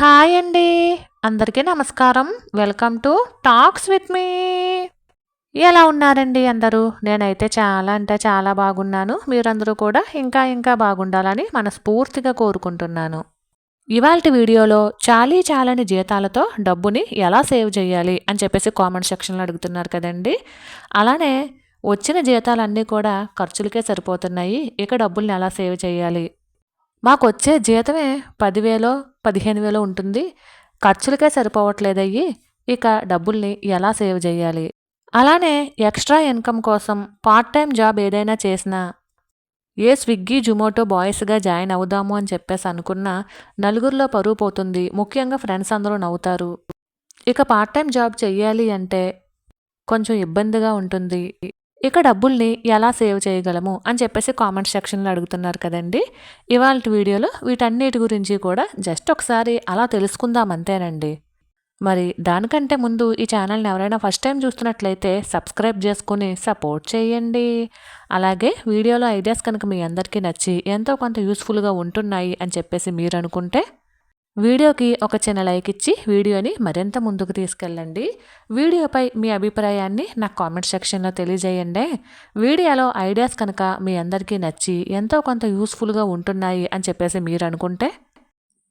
Hi అండి. అందరికీ నమస్కారం. Welcome to talks with me ఎలా ఉన్నారండి అందరూ? నేనైతే చాలా అంటే చాలా బాగున్నాను. మీరందరూ కూడా ఇంకా ఇంకా బాగుండాలని మనస్ఫూర్తిగా కోరుకుంటున్నాను. ఇవాళ వీడియోలో చాలీ చాలని జీతాలతో డబ్బుని ఎలా సేవ్ చేయాలి అని చెప్పేసి కామెంట్ సెక్షన్లో అడుగుతున్నారు కదండి. అలానే వచ్చిన జీతాలన్నీ కూడా ఖర్చులకే సరిపోతున్నాయి. ఇక డబ్బుల్ని ఎలా సేవ్ చేయాలి? మాకు వచ్చే జీతమే పదివేలో పదిహేను వేలో ఉంటుంది. ఖర్చులకే సరిపోవట్లేదయ్యి. ఇక డబ్బుల్ని ఎలా సేవ్ చేయాలి అలానే ఎక్స్ట్రా ఇన్కమ్ కోసం పార్ట్ టైం జాబ్ ఏదైనా చేసినా ఏ స్విగ్గీ జొమాటో బాయ్స్గా జాయిన్ అవుదాము అని చెప్పేసి అనుకున్నా నలుగురిలో పరువు పోతుంది. ముఖ్యంగా ఫ్రెండ్స్ అందరూ నవ్వుతారు. ఇక పార్ట్ టైం జాబ్ చెయ్యాలి అంటే కొంచెం ఇబ్బందిగా ఉంటుంది. ఇక డబ్బుల్ని ఎలా సేవ్ చేయగలము అని చెప్పేసి కామెంట్ సెక్షన్లో అడుగుతున్నారు కదండి. ఇవాళ వీడియోలో వీటన్నిటి గురించి కూడా జస్ట్ ఒకసారి అలా తెలుసుకుందాం అంతేనండి. మరి దానికంటే ముందు ఈ ఛానల్ని ఎవరైనా ఫస్ట్ టైం చూస్తున్నట్లయితే సబ్స్క్రైబ్ చేసుకుని సపోర్ట్ చేయండి. అలాగే వీడియోలో ఐడియాస్ కనుక మీ అందరికీ నచ్చి ఎంతో కొంత యూస్ఫుల్గా ఉంటున్నాయి అని చెప్పేసి మీరు అనుకుంటే వీడియోకి ఒక చిన్న లైక్ ఇచ్చి వీడియోని మరింత ముందుకు తీసుకెళ్ళండి. వీడియోపై మీ అభిప్రాయాన్ని నాకు కామెంట్ సెక్షన్లో తెలియజేయండి. వీడియోలో ఐడియాస్ కనుక మీ అందరికీ నచ్చి ఎంతో కొంత యూస్ఫుల్గా ఉంటున్నాయి అని చెప్పేసి మీరు అనుకుంటే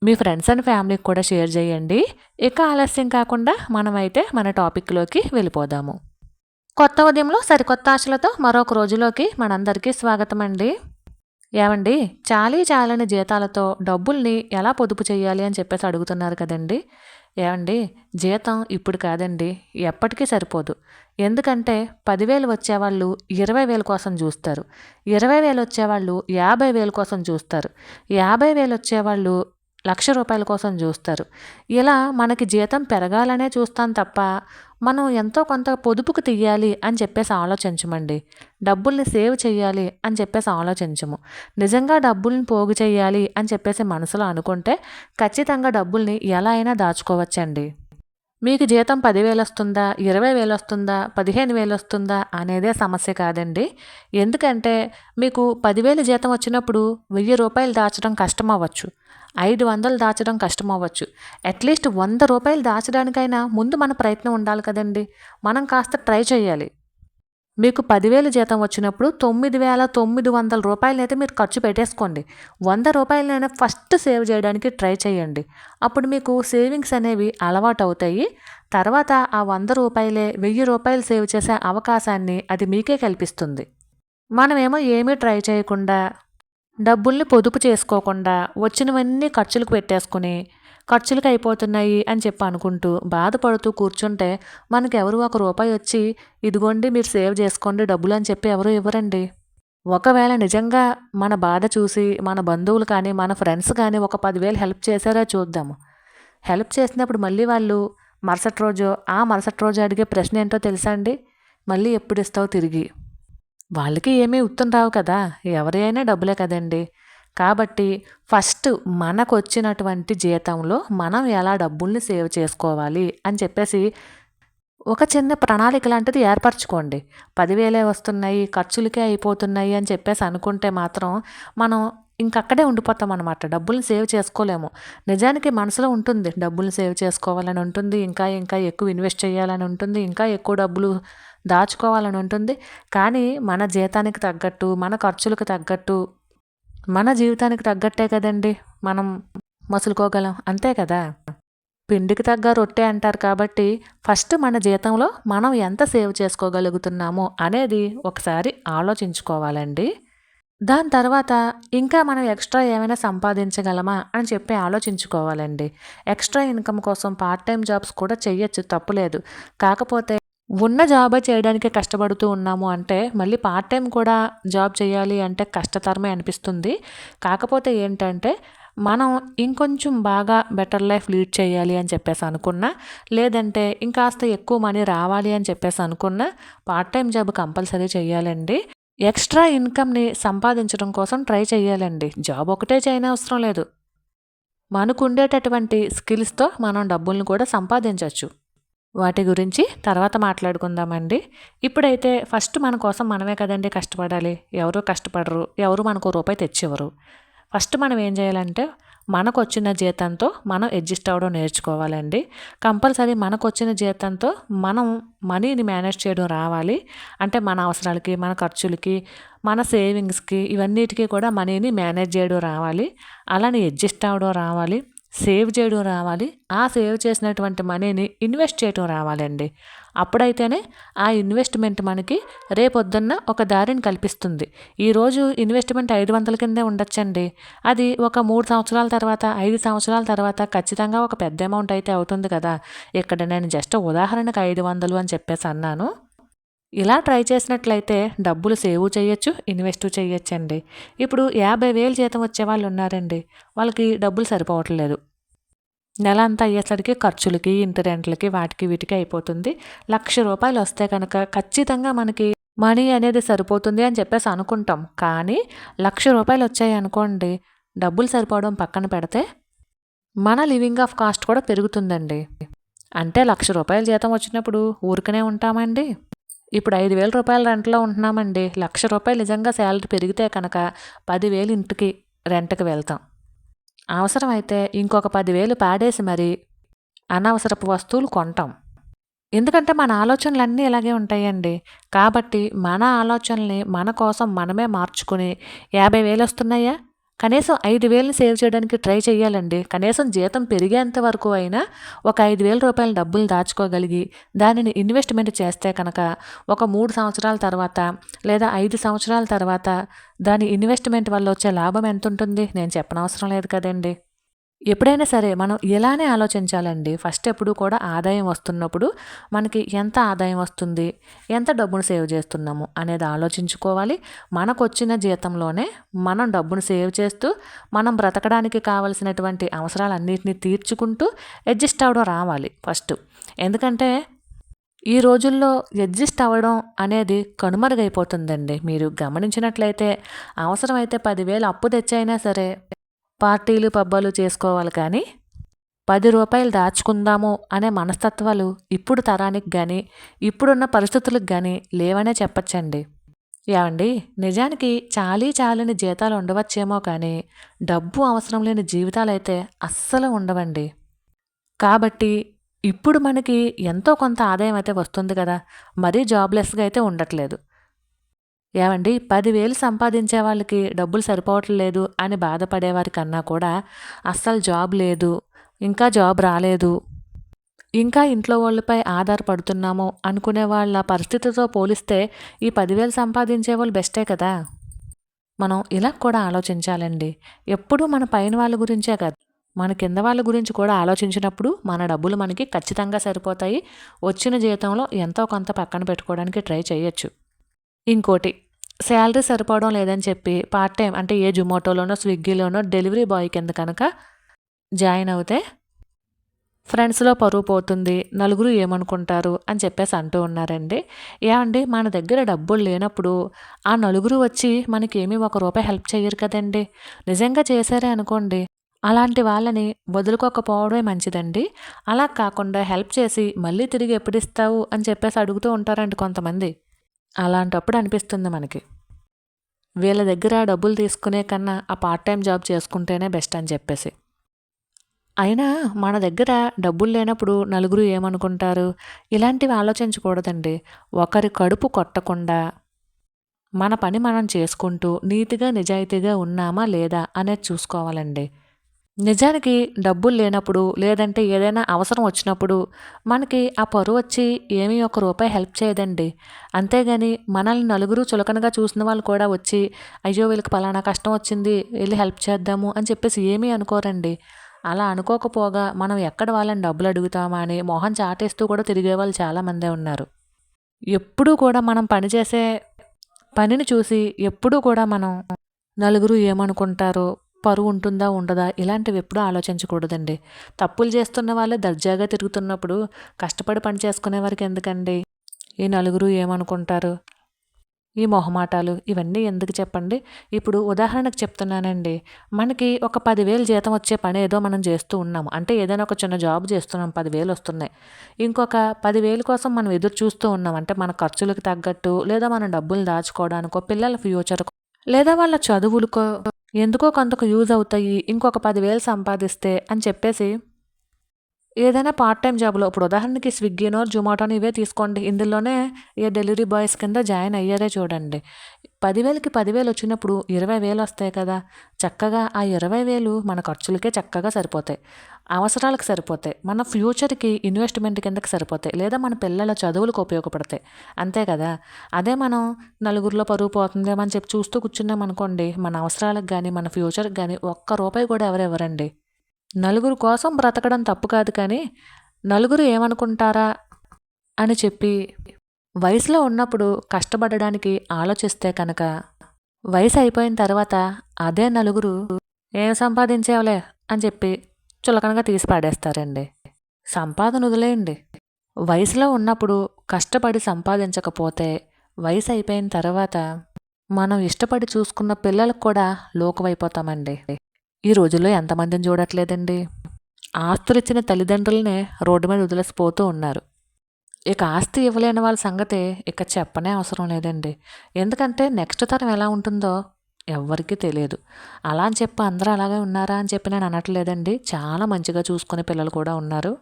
మీ ఫ్రెండ్స్ అండ్ ఫ్యామిలీకి కూడా షేర్ చేయండి. ఇక ఆలస్యం కాకుండా మనమైతే మన టాపిక్లోకి వెళ్ళిపోదాము. కొత్త ఉదయంలో సరికొత్త ఆశలతో మరొక రోజులోకి మనందరికీ స్వాగతం అండి ఏమండి? చాలీ చాలని జీతాలతో డబ్బుల్ని ఎలా పొదుపు చేయాలి అని చెప్పేసి అడుగుతున్నారు కదండి. ఏమండి? జీతం ఇప్పుడు కాదండి. ఎప్పటికీ సరిపోదు. ఎందుకంటే పదివేలు వచ్చేవాళ్ళు ఇరవై వేల కోసం చూస్తారు. ఇరవై వేలు వచ్చేవాళ్ళు యాభై వేల కోసం చూస్తారు. యాభై వేలు వచ్చేవాళ్ళు లక్ష రూపాయల కోసం చూస్తారు. ఇలా మనకి జీతం పెరగాలనే చూస్తాం తప్ప మనం ఎంతో కొంత పొదుపుకు తీయాలి అని చెప్పేసి ఆలోచించమండి. డబ్బుల్ని సేవ్ చేయాలి అని చెప్పేసి ఆలోచించము. నిజంగా డబ్బుల్ని పోగు చేయాలి అని చెప్పేసి మనసులో అనుకుంటే ఖచ్చితంగా డబ్బుల్ని ఎలా అయినా దాచుకోవచ్చండి. మీకు జీతం పదివేలు వస్తుందా ఇరవై వేలు వస్తుందా పదిహేను వేలు వస్తుందా అనేదే సమస్య కాదండి. ఎందుకంటే మీకు పదివేలు జీతం వచ్చినప్పుడు వెయ్యి రూపాయలు దాచడం కష్టం అవ్వచ్చు ఐదు వందలు దాచడం కష్టం అవ్వచ్చు అట్లీస్ట్ వంద రూపాయలు దాచడానికైనా ముందు మన ప్రయత్నం ఉండాలి కదండి. మనం కాస్త ట్రై చేయాలి. మీకు పదివేలు జీతం వచ్చినప్పుడు తొమ్మిది వేల తొమ్మిది వందల రూపాయలనైతే మీరు ఖర్చు పెట్టేసుకోండి. వంద రూపాయలనైనా ఫస్ట్ సేవ్ చేయడానికి ట్రై చేయండి. అప్పుడు మీకు సేవింగ్స్ అనేవి అలవాటు అవుతాయి. తర్వాత ఆ వంద రూపాయలే వెయ్యి రూపాయలు సేవ్ చేసే అవకాశాన్ని అది మీకే కల్పిస్తుంది. మనమేమో ఏమీ ట్రై చేయకుండా డబ్బుల్ని పొదుపు చేసుకోకుండా వచ్చినవన్నీ ఖర్చులకు పెట్టేసుకుని ఖర్చులకు అయిపోతున్నాయి అని చెప్పి అనుకుంటూ బాధపడుతూ కూర్చుంటే మనకు ఎవరు ఒక రూపాయి వచ్చి ఇదిగోండి మీరు సేవ్ చేసుకోండి డబ్బులు అని చెప్పి ఎవరు ఇవ్వరండి. ఒకవేళ నిజంగా మన బాధ చూసి మన బంధువులు కానీ మన ఫ్రెండ్స్ కానీ ఒక పదివేలు హెల్ప్ చేశారా చూద్దాము హెల్ప్ చేసినప్పుడు మళ్ళీ వాళ్ళు మరుసటి రోజు ఆ మరుసటి రోజు అడిగే ప్రశ్న ఏంటో తెలుసా అండి? మళ్ళీ ఎప్పుడు ఇస్తావు తిరిగి? వాళ్ళకి ఏమీ ఉత్తం రావు కదా ఎవరైనా డబ్బులే కదండి. కాబట్టి ఫస్ట్ మనకు వచ్చినటువంటి జీతంలో మనం ఎలా డబ్బుల్ని సేవ్ చేసుకోవాలి అని చెప్పేసి ఒక చిన్న ప్రణాళిక లాంటిది ఏర్పరచుకోండి. పదివేలే వస్తున్నాయి ఖర్చులకే అయిపోతున్నాయి అని చెప్పేసి అనుకుంటే మాత్రం మనం ఇంకక్కడే ఉండిపోతాం అనమాట డబ్బుల్ని సేవ్ చేసుకోలేము. నిజానికి మనసులో ఉంటుంది డబ్బుల్ని సేవ్ చేసుకోవాలని ఉంటుంది ఇంకా ఇంకా ఎక్కువ ఇన్వెస్ట్ చేయాలని ఉంటుంది ఇంకా ఎక్కువ డబ్బులు దాచుకోవాలని ఉంటుంది. కానీ మన జీతానికి తగ్గట్టు మన ఖర్చులకు తగ్గట్టు మన జీవితానికి తగ్గట్టే కదండి. మనం మసులుకోగలం. అంతే కదా? పిండికి తగ్గ రొట్టె అంటారు కాబట్టి ఫస్ట్ మన జీతంలో మనం ఎంత సేవ్ చేసుకోగలుగుతున్నామో అనేది ఒకసారి ఆలోచించుకోవాలండి. దాని తర్వాత ఇంకా మనం ఎక్స్ట్రా ఏమైనా సంపాదించగలమా అని చెప్పి ఆలోచించుకోవాలండి. ఎక్స్ట్రా ఇన్కమ్ కోసం పార్ట్ టైం జాబ్స్ కూడా చెయ్యొచ్చు తప్పులేదు. కాకపోతే ఉన్న జాబే చేయడానికి కష్టపడుతూ ఉన్నాము అంటే మళ్ళీ పార్ట్ టైం కూడా జాబ్ చేయాలి అంటే కష్టతరమే అనిపిస్తుంది. కాకపోతే ఏంటంటే మనం ఇంకొంచెం బాగా బెటర్ లైఫ్ లీడ్ చేయాలి అని చెప్పేసి అనుకున్నా లేదంటే ఇంకాస్త ఎక్కువ మనీ రావాలి అని చెప్పేసి అనుకున్నా పార్ట్ టైం జాబ్ కంపల్సరీ చేయాలండి. ఎక్స్ట్రా ఇన్కమ్ని సంపాదించడం కోసం ట్రై చేయాలండి. జాబ్ ఒకటే చేయని అవసరం లేదు. మనకు ఉండేటటువంటి స్కిల్స్తో మనం డబ్బుల్ని కూడా సంపాదించవచ్చు వాటి గురించి తర్వాత మాట్లాడుకుందామండి. ఇప్పుడైతే ఫస్ట్ మన కోసం మనమే కదండి కష్టపడాలి. ఎవరు కష్టపడరు ఎవరు మనకు రూపాయి తెచ్చివ్వరు. ఫస్ట్ మనం ఏం చేయాలంటే మనకు వచ్చిన జీతంతో మనం అడ్జస్ట్ అవ్వడం నేర్చుకోవాలండి. కంపల్సరీ మనకు వచ్చిన జీతంతో మనం మనీని మేనేజ్ చేయడం రావాలి. అంటే మన అవసరాలకి మన ఖర్చులకి మన సేవింగ్స్కి ఇవన్నిటికీ కూడా మనీని మేనేజ్ చేయడం రావాలి. అలానే అడ్జస్ట్ అవ్వడం రావాలి. సేవ్ చేయడం రావాలి. ఆ సేవ్ చేసినటువంటి మనీని ఇన్వెస్ట్ చేయడం రావాలండి. అప్పుడైతేనే ఆ ఇన్వెస్ట్మెంట్ మనకి రేపొద్దున్న ఒక దారిని కల్పిస్తుంది. ఈరోజు ఇన్వెస్ట్మెంట్ ఐదు వందల కిందే ఉండొచ్చండి. అది ఒక మూడు సంవత్సరాల తర్వాత ఐదు సంవత్సరాల తర్వాత ఖచ్చితంగా ఒక పెద్ద అమౌంట్ అయితే అవుతుంది కదా. ఇక్కడ నేను జస్ట్ ఉదాహరణకు ఐదు వందలు అని చెప్పేసి అన్నాను. ఇలా ట్రై చేసినట్లయితే డబ్బులు సేవ్ చేయొచ్చు ఇన్వెస్ట్ చేయొచ్చండి. ఇప్పుడు యాభై వేలు జీతం వచ్చే వాళ్ళు ఉన్నారండి. వాళ్ళకి డబ్బులు సరిపోవట్లేదు. నెల అంతా అయ్యేసరికి ఖర్చులకి ఇంటి రెంట్లకి వాటికి వీటికి అయిపోతుంది. లక్ష రూపాయలు వస్తే కనుక ఖచ్చితంగా మనకి మనీ అనేది సరిపోతుంది అని చెప్పేసి అనుకుంటాం. కానీ లక్ష రూపాయలు వచ్చాయి అనుకోండి డబ్బులు సరిపోవడం పక్కన పెడితే మన లివింగ్ ఆఫ్ కాస్ట్ కూడా పెరుగుతుందండి. అంటే లక్ష రూపాయల జీతం వచ్చినప్పుడు ఊరికనే ఉంటామండి. ఇప్పుడు ఐదు వేల రూపాయల రెంట్లో ఉంటున్నామండి. లక్ష రూపాయలు నిజంగా శాలరీ పెరిగితే కనుక పదివేలు ఇంటికి రెంట్కి వెళ్తాం. అవసరమైతే ఇంకొక పదివేలు పాడేసి మరి అనవసరపు వస్తువులు కొంటాం. ఎందుకంటే మన ఆలోచనలు అన్నీ ఇలాగే ఉంటాయండి. కాబట్టి మన ఆలోచనల్ని మన కోసం మనమే మార్చుకుని యాభై వేలు వస్తున్నాయా? కనీసం ఐదు వేలని సేవ్ చేయడానికి ట్రై చేయాలండి. కనీసం జీతం పెరిగేంత వరకు అయినా ఒక ఐదు వేల రూపాయల డబ్బులు దాచుకోగలిగి దానిని ఇన్వెస్ట్మెంట్ చేస్తే కనుక ఒక మూడు సంవత్సరాల తర్వాత లేదా ఐదు సంవత్సరాల తర్వాత దాని ఇన్వెస్ట్మెంట్ వల్ల వచ్చే లాభం ఎంత ఉంటుంది నేను చెప్పనవసరం లేదు కదండి. ఎప్పుడైనా సరే మనం ఇలానే ఆలోచించాలండి? ఫస్ట్ ఎప్పుడు కూడా ఆదాయం వస్తున్నప్పుడు మనకి ఎంత ఆదాయం వస్తుంది? ఎంత డబ్బును సేవ్ చేస్తున్నాము అనేది ఆలోచించుకోవాలి. మనకు వచ్చిన జీతంలోనే మనం డబ్బును సేవ్ చేస్తూ మనం బ్రతకడానికి కావలసినటువంటి అవసరాలన్నింటినీ తీర్చుకుంటూ అడ్జస్ట్ అవ్వడం రావాలి ఫస్ట్. ఎందుకంటే ఈ రోజుల్లో అడ్జస్ట్ అవ్వడం అనేది కనుమరుగైపోతుందండి. మీరు గమనించినట్లయితే అవసరమైతే పదివేలు అప్పు తెచ్చైనా సరే పార్టీలు పబ్బాలు చేసుకోవాలి కానీ పది రూపాయలు దాచుకుందాము అనే మనస్తత్వాలు ఇప్పుడు తరానికి కానీ ఇప్పుడున్న పరిస్థితులకు కానీ లేవనే చెప్పచ్చండి. ఏమండి? నిజానికి చాలీ చాలని జీతాలు ఉండవచ్చేమో కానీ డబ్బు అవసరం లేని జీవితాలు అయితే అస్సలు ఉండవండి. కాబట్టి ఇప్పుడు మనకి ఎంతో కొంత ఆదాయం అయితే వస్తుంది కదా మరీ జాబ్లెస్గా అయితే ఉండట్లేదు. ఏమండి పదివేలు సంపాదించే వాళ్ళకి డబ్బులు సరిపోవట్లేదు అని బాధపడేవారి కన్నా కూడా అస్సలు జాబ్ లేదు ఇంకా జాబ్ రాలేదు. ఇంకా ఇంట్లో వాళ్ళపై ఆధారపడుతున్నాము అనుకునే వాళ్ళ పరిస్థితితో పోలిస్తే ఈ పదివేలు సంపాదించే వాళ్ళు బెస్టే కదా. మనం ఇలా కూడా ఆలోచించాలండి. ఎప్పుడూ మన పైన వాళ్ళ గురించే కదా. మన కింద వాళ్ళ గురించి కూడా ఆలోచించినప్పుడు మన డబ్బులు మనకి ఖచ్చితంగా సరిపోతాయి. వచ్చిన జీతంలో ఎంతో కొంత పక్కన పెట్టుకోవడానికి ట్రై చేయొచ్చు. ఇంకోటి శాలరీ సరిపోవడం లేదని చెప్పి పార్ట్ టైం అంటే ఏ జొమాటోలోనో స్విగ్గీలోనో డెలివరీ బాయ్ కింద కనుక జాయిన్ అవుతే ఫ్రెండ్స్లో పరువు పోతుంది నలుగురు ఏమనుకుంటారు అని చెప్పేసి అంటూ ఉన్నారండి. ఏమండి మన దగ్గర డబ్బులు లేనప్పుడు ఆ నలుగురు వచ్చి మనకి ఒక రూపాయి హెల్ప్ చేయరు కదండి. నిజంగా చేశారే అనుకోండి అలాంటి వాళ్ళని వదులుకోకపోవడమే మంచిదండి. అలా కాకుండా హెల్ప్ చేసి మళ్ళీ తిరిగి ఎప్పుడు ఇస్తావు అని చెప్పేసి అడుగుతూ ఉంటారండి కొంతమంది. అలాంటప్పుడు అనిపిస్తుంది మనకి. వీళ్ళ దగ్గర డబ్బులు తీసుకునే కన్నా ఆ పార్ట్ టైం జాబ్ చేసుకుంటేనే బెస్ట్ అని చెప్పేసి. అయినా మన దగ్గర డబ్బులు లేనప్పుడు నలుగురు ఏమనుకుంటారు? ఇలాంటివి ఆలోచించకూడదండి. ఒకరి కడుపు కొట్టకుండా మన పని మనం చేసుకుంటూ నీతిగా నిజాయితీగా ఉన్నామా లేదా అనేది చూసుకోవాలండి. నిజానికి డబ్బులు లేనప్పుడు లేదంటే ఏదైనా అవసరం వచ్చినప్పుడు మనకి ఆ పరువు వచ్చి ఏమీ ఒక రూపాయి హెల్ప్ చేయదండి. అంతేగాని మనల్ని నలుగురు చులకనగా చూసిన వాళ్ళు కూడా వచ్చి అయ్యో వీళ్ళకి పలానా కష్టం వచ్చింది వెళ్ళి హెల్ప్ చేద్దాము అని చెప్పేసి ఏమీ అనుకోరండి. అలా అనుకోకపోగా మనం ఎక్కడ వాళ్ళని డబ్బులు అడుగుతామా అని మొహం చాటేస్తూ కూడా తిరిగే వాళ్ళు చాలామందే ఉన్నారు. ఎప్పుడూ కూడా మనం పనిచేసే పనిని చూసి ఎప్పుడూ కూడా మనం నలుగురు ఏమనుకుంటారో పరువు ఉంటుందా ఉండదా ఇలాంటివి ఎప్పుడూ ఆలోచించకూడదండి. తప్పులు చేస్తున్న వాళ్ళే దర్జాగా తిరుగుతున్నప్పుడు కష్టపడి పని చేసుకునే వారికి ఎందుకండి? ఈ నలుగురు ఏమనుకుంటారు? ఈ మొహమాటాలు ఇవన్నీ ఎందుకు చెప్పండి? ఇప్పుడు ఉదాహరణకు చెప్తున్నానండి. మనకి ఒక పదివేలు జీతం వచ్చే పని ఏదో మనం చేస్తూ ఉన్నాము. అంటే ఏదైనా ఒక చిన్న జాబ్ చేస్తున్నాం పదివేలు వస్తున్నాయి. ఇంకొక పదివేలు కోసం మనం ఎదురు చూస్తూ ఉన్నాం. అంటే మన ఖర్చులకు తగ్గట్టు లేదా మనం డబ్బులు దాచుకోవడానికో పిల్లల ఫ్యూచర్ లేదా వాళ్ళ చదువులకో ఎందుకో కొంతకు యూజ్ అవుతాయి ఇంకొక పదివేలు సంపాదిస్తే అని చెప్పేసి ఏదైనా పార్ట్ టైం జాబ్లో ఇప్పుడు ఉదాహరణకి స్విగ్గీనో జొమాటోనో ఇవే తీసుకోండి. ఇందులోనే ఏ డెలివరీ బాయ్స్ కింద జాయిన్ అయ్యారే చూడండి. పదివేలకి పదివేలు వచ్చినప్పుడు ఇరవై వేలు వస్తాయి కదా. చక్కగా ఆ ఇరవై వేలు మన ఖర్చులకే చక్కగా సరిపోతాయి. అవసరాలకు సరిపోతాయి. మన ఫ్యూచర్కి ఇన్వెస్ట్మెంట్ కిందకి సరిపోతాయి. లేదా మన పిల్లల చదువులకు ఉపయోగపడతాయి. అంతే కదా. అదే మనం నలుగురిలో పరుగు పోతుందేమో అని చెప్పి చూస్తూ కూర్చున్నాం అనుకోండి మన అవసరాలకు కానీ మన ఫ్యూచర్కి కానీ ఒక్క రూపాయి కూడా ఎవరెవరండి నలుగురు కోసం బ్రతకడం తప్పు కాదు కానీ నలుగురు ఏమనుకుంటారా అని చెప్పి వయసులో ఉన్నప్పుడు కష్టపడడానికి ఆలోచిస్తే కనుక వయసు అయిపోయిన తర్వాత అదే నలుగురు ఏం సంపాదించేవలే అని చెప్పి చులకనగా తీసి పాడేస్తారండి. సంపాదన వదిలేయండి. వయసులో ఉన్నప్పుడు కష్టపడి సంపాదించకపోతే వయసు అయిపోయిన తర్వాత మనం ఇష్టపడి చూసుకున్న పిల్లలకు కూడా లోకువైపోతామండి. ఈ రోజుల్లో ఎంతమందిని చూడట్లేదండి? ఆస్తులు ఇచ్చిన తల్లిదండ్రులనే రోడ్డు మీద వదిలేసిపోతూ ఉన్నారు. ఇక ఆస్తి ఇవ్వలేని వాళ్ళ సంగతి ఇక చెప్పనే అవసరం లేదండి. ఎందుకంటే నెక్స్ట్ తరం ఎలా ఉంటుందో ఎవ్వరికీ తెలియదు. అలా అని చెప్పి అందరూ అలాగే ఉన్నారా అని చెప్పి నేను అనట్లేదండి. చాలా మంచిగా చూసుకునే పిల్లలు కూడా ఉన్నారు.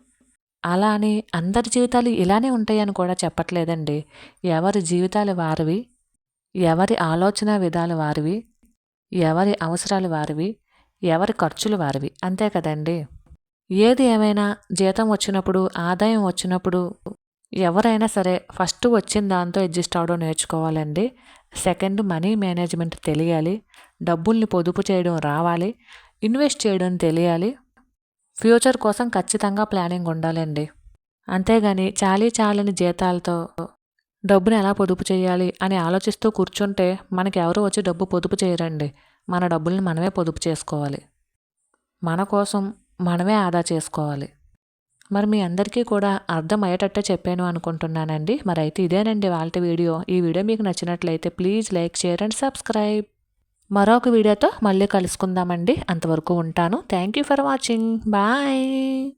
అలా అని అందరి జీవితాలు ఇలానే ఉంటాయని కూడా చెప్పట్లేదండి. ఎవరి జీవితాలు వారివి? ఎవరి ఆలోచన విధాలు వారివి? ఎవరి అవసరాలు వారివి? ఎవరి ఖర్చులు వారివి. అంతే కదండి. ఏది ఏమైనా జీతం వచ్చినప్పుడు ఆదాయం వచ్చినప్పుడు ఎవరైనా సరే ఫస్ట్ వచ్చిన దాంతో అడ్జస్ట్ అవడం నేర్చుకోవాలండి. సెకండ్ మనీ మేనేజ్మెంట్ తెలియాలి. డబ్బుల్ని పొదుపు చేయడం రావాలి. ఇన్వెస్ట్ చేయడం తెలియాలి. ఫ్యూచర్ కోసం ఖచ్చితంగా ప్లానింగ్ ఉండాలండి. అంతేగాని చాలీ చాలని జీతాలతో డబ్బుని ఎలా పొదుపు చేయాలి అని ఆలోచిస్తూ కూర్చుంటే మనకి ఎవరు వచ్చి డబ్బు పొదుపు చేయరండి. మన డబ్బుల్ని మనమే పొదుపు చేసుకోవాలి. మన కోసం మనమే ఆదా చేసుకోవాలి. మరి మీ అందరికీ కూడా అర్థమయ్యేటట్టే చెప్పాను అనుకుంటున్నానండి. మరి అయితే ఇదేనండి వాళ్ళ వీడియో. ఈ వీడియో మీకు నచ్చినట్లయితే please like share and subscribe. మరొక వీడియోతో మళ్ళీ కలుసుకుందామండి. అంతవరకు ఉంటాను. Thank you for watching. Bye.